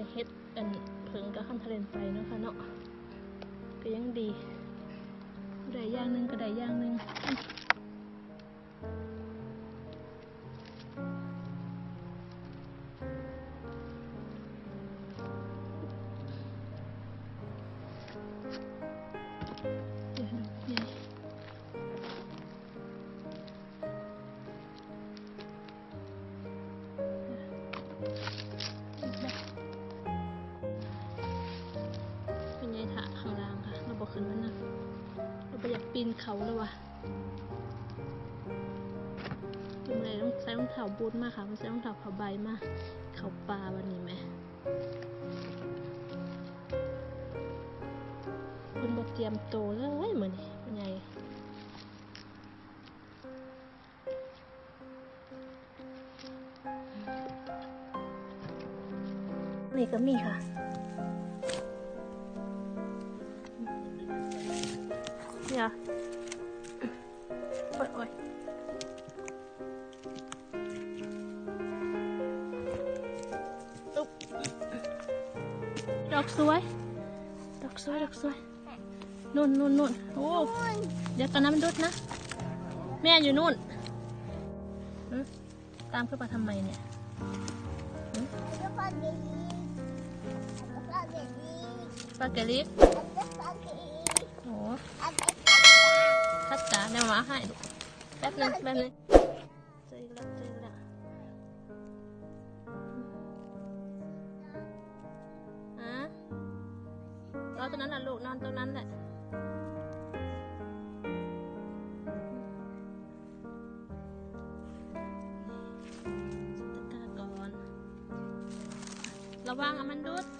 ได้เฮ็ดอันเพิงกับคันทะเลนไฟเนาะค่ะเนาะก็ยังดีได้อย่างหนึงก็ได้อย่างหนึงีนเขาแล้ววะเป็นไงต้องใส่รองเท้าบูทมากค่ะมันใส่รองเท้าผ้าใบมาก เขาปลาวันนี้ไหมคุณบอกเตรียมโตเลยเหมือนนี่เป็นไงนี่ก็มีค่ะ เนี่ยโอ้ยโอ้ยอุ๊บดอกสวย ดอกสวย ดอกสวยนู่นนู่นนู่นโอ้เดี๋ยวกันนะมันดุดนะ แม่อยู่นู่นหึตามขึ้นมาทำไมเนี่ยสปาเกตตี้โอ้คัดจานเดี๋ยวมาให้ลูกแป๊บนึงแป๊บนึงเจออีกแล้วเจออีกแล้วฮะนอ นตรงนั้นแหละลูกนอนตรงนั้นแหละตะกร้าก่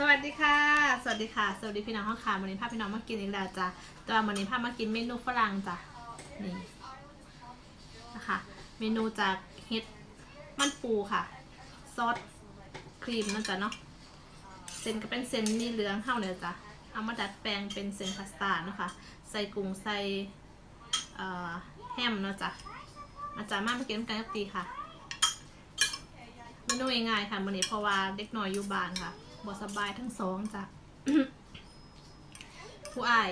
สวัสดีค่ะ สวัสดีค่ะ สวัสดีพี่น้องข้างขาวันนี้พาพี่น้องมากินอีกแล้วจ้ะแต่ว่าวันนี้พามากินเมนูฝรั่งจ้ะ นี่นะคะ เมนูจากเฮ็ดมันปูค่ะ ซอสครีมนะจ๊ะเนาะ เส้นก็เป็นเส้นนี่เหลืองเท่าเนี่ยจ้ะ เอามาดัดแปลงเป็นเส้นพาสต้านะคะ ใส่กุ้งใส่แฮมเนาะจ๊ะมาจ้ามามากินกันกับตีค่ะ เมนูง่ายๆค่ะวันนี้เพราะว่าเด็กน้อยอยู่บ้านค่ะ บ่สบายทั้งสองจ้ะผู้อาย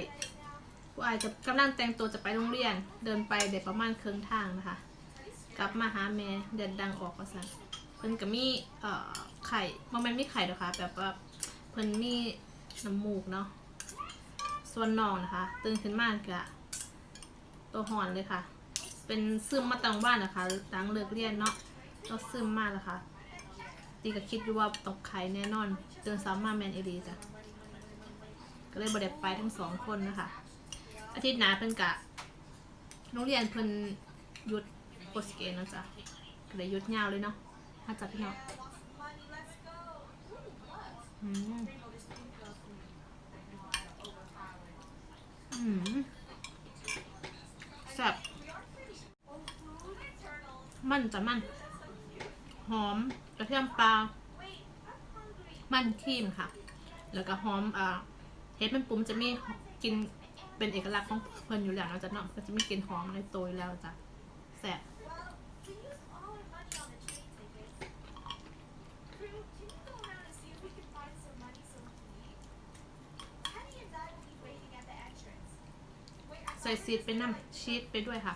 ผู้อายจะกำลังแต่งตัวจะไปโรงเรียน เดินไปเด็กประมาณครึ่งทางนะคะ กลับมาหาแม่เดินดังออกว่าซั่นเพิ่นก็มีเอ่อไข่บ่แม่นมีไข่ดอกค่ะแบบว่าเพิ่นมีน้ำมูกเนาะส่วนน้องนะคะ ตื่นขึ้นมาก็ตัวหอนเลยค่ะ เป็นซึมมาตั้งบ้านนะคะหลังเลิกเรียนเนาะก็ซึมมากแล้วค่ะตีก็คิดอยู่ว่าตกไข่แน่นอน ตื่นสามมาแมนเอรีจ้ะก็เลยบ่ได้ไปทั้งสองคนนะคะอาทิตย์หน้าเพิ่นกะโรงเรียนเพิ่นหยุดโปรสเกนนะจ๊ะก็เลยหยุดยาวเลยเนาะมาจับพี่น้องอืมอืมแซ่บมันจะมัน หอมกระเทียมปลา มันครีมค่ะ แล้วก็หอมอ่าเห็ดมันปุ่มจะมีกินเป็นเอกลักษณ์ของเพิ่นอยู่แล้วนะจ๊ะเนาะก็จะมีกลิ่นหอมในตัวอยู่แล้วจ้ะแซ่บใส่ซีดไปน้ำชีสไปด้วยค่ะ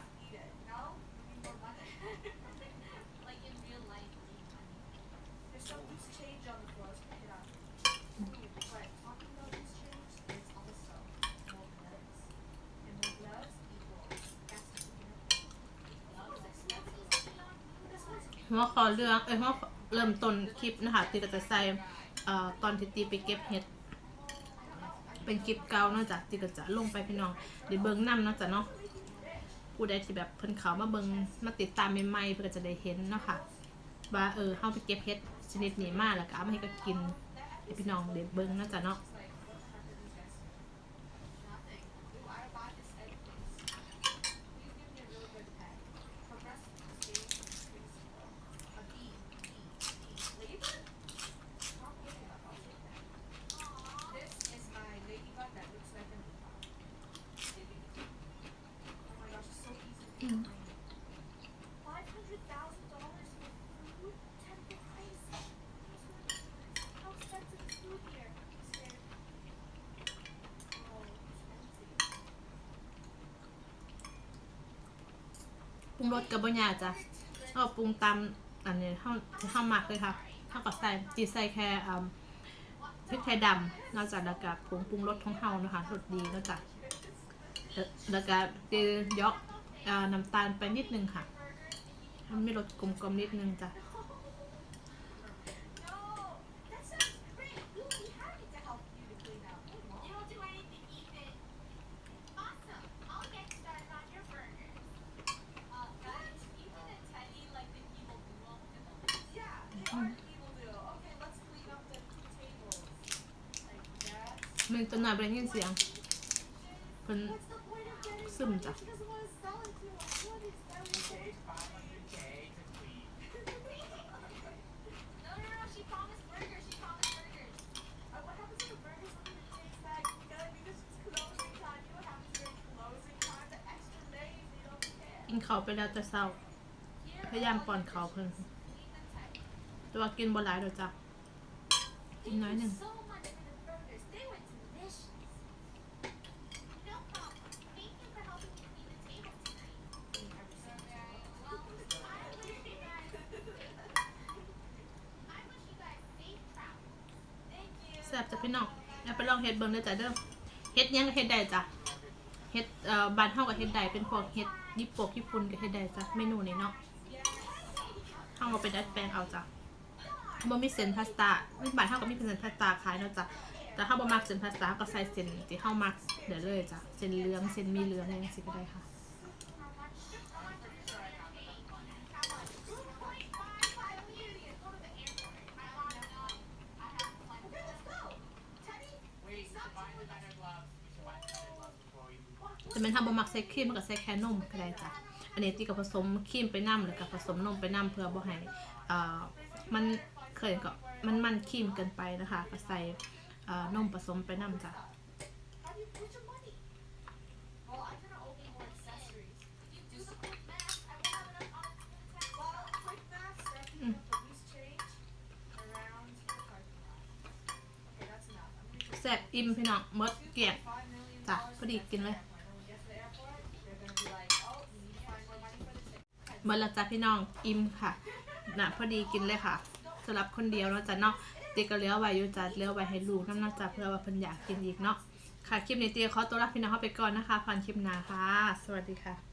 หัวขอเรื่องเอ้ยหัวข้อเริ่มต้นคลิปนะคะที่เราจะใส่เอ่อตอนที่ตีไปเก็บเห็ดเป็นคลิปเก่าเนอกจากที่ก็จะลงไปพี่น้องเดี๋ยวเบิ้งนำเนาะจ้ะเนาะผู้ใดที่แบบเพิ่นเขามาเบิ้งมาติดตามใหม่ๆเพื่อจะได้เห็นเนาะค่ะว่าเออเฮาไปเก็บเห็ดชนิดนี้มาแล้วก็เอามาให้ก็กินพี่น้องเดี๋ยวเบิ้งเนาะจ้ะเนาะ ปรุงรสกับบ่ยากจ้ะก็ปรุงตามอันนี้เฮาที่เฮามักเลยค่ะเฮาก็ใส่จีใส่แค่อ่าพริกไทยดำนอกจากแล้วก็ผงปรุงรสของเฮานะคะรสดีแล้วจ้ะแล้วก็ตียกอ่า น้ำตาลไปนิดนึงค่ะให้มันมีรสกลมๆนิดนึงจ้ะ No, that sounds great. We'll be happy to help you to clean up. You don't do anything, Ethan. Awesome. I'll get started on your burgers. Uh, guys, Ethan and Teddy like the evil duo in the list. Yeah, they are the evil duo. Okay, let's clean up the tables. Like that. มันตัวหน่อยเป็นยินเสียงเพิ่น What's the point of getting Sum one จ้ะ if she doesn't want to sell it to us? What is that? Take 500k to clean. No, no, no. She promised burgers. She promised burgers. Uh, what happens if the burgers don't even taste that good because it's closing time? You know what happens during closing time? The extra days they don't care. กินเขาวไปแล้วแต่เศร้า พยายามป้อนเขาวเพิ่น Clean the tech. แต่ว่ากินบ่หลายดอกจ้ะกินน้อยหนึ่ง พี่น้องเอาไปลองเฮ็ดเบิ่งเด้อจ้ะเด้อเฮ็ดยังก็เฮ็ดได้จ้ะเฮ็ดเอ่อบ้านเฮาก็เฮ็ดได้เป็นพวกเฮ็ดญี่ปุ่นญี่ปุ่นก็เฮ็ดได้จ้ะเมนูนี้เนาะเฮาก็ไปดัดแปลงเอาจ้ะบ่มีเส้นพาสต้าบ้านเฮาก็มีเส้นพาสต้าขายเนาะจ้ะแต่ถ้าบ่มักเส้นพาสต้าก็ใส่เส้นที่เฮามักได้เลยจ้ะเส้นเหลืองเส้นมีเหลืองอะไรจังซี่ก็ได้ค่ะ มันทำบะมักใส่ครีมมันก็ใส่แค่นมก็ได้จ้ะอันนี้ที่กับผสมครีมไปน้ำหรือกับผสมนมไปน้ำเพื่อบ่ให้อ่ามันเคยก็มันมันครีมเกินไปนะคะก็ใส่เอ่อนมผสมไปนำจ้ะ How do you put your money? Well, I cannot open more accessories. You do the quick math. I won't have enough on Well, quick math, stacking up the loose change around the parking lot. Okay, that's enough. I'm gonna just แซ่บอิ่มพี่น้องหมดเกลี่ยง five million จ้ะ dollars พอดีกินเลย the ticket. หมดแล้วจ้ะพี่น้องอิ่มค่ะน่ะพอดีกินเลยค่ะสำหรับคนเดียวเนาะจ้ะเนาะเตียก็เลี้ยวไว้อยู่จ้ะเลี้ยวไว้ให้ลูกน้ำหนักจ้ะเพื่อว่าเพิ่นอยากกินอีกเนาะค่ะคลิปนี้เตียขอตัวลาพี่น้องเข้าไปก่อนนะคะผ่านคลิปหน้าค่ะ สวัสดีค่ะ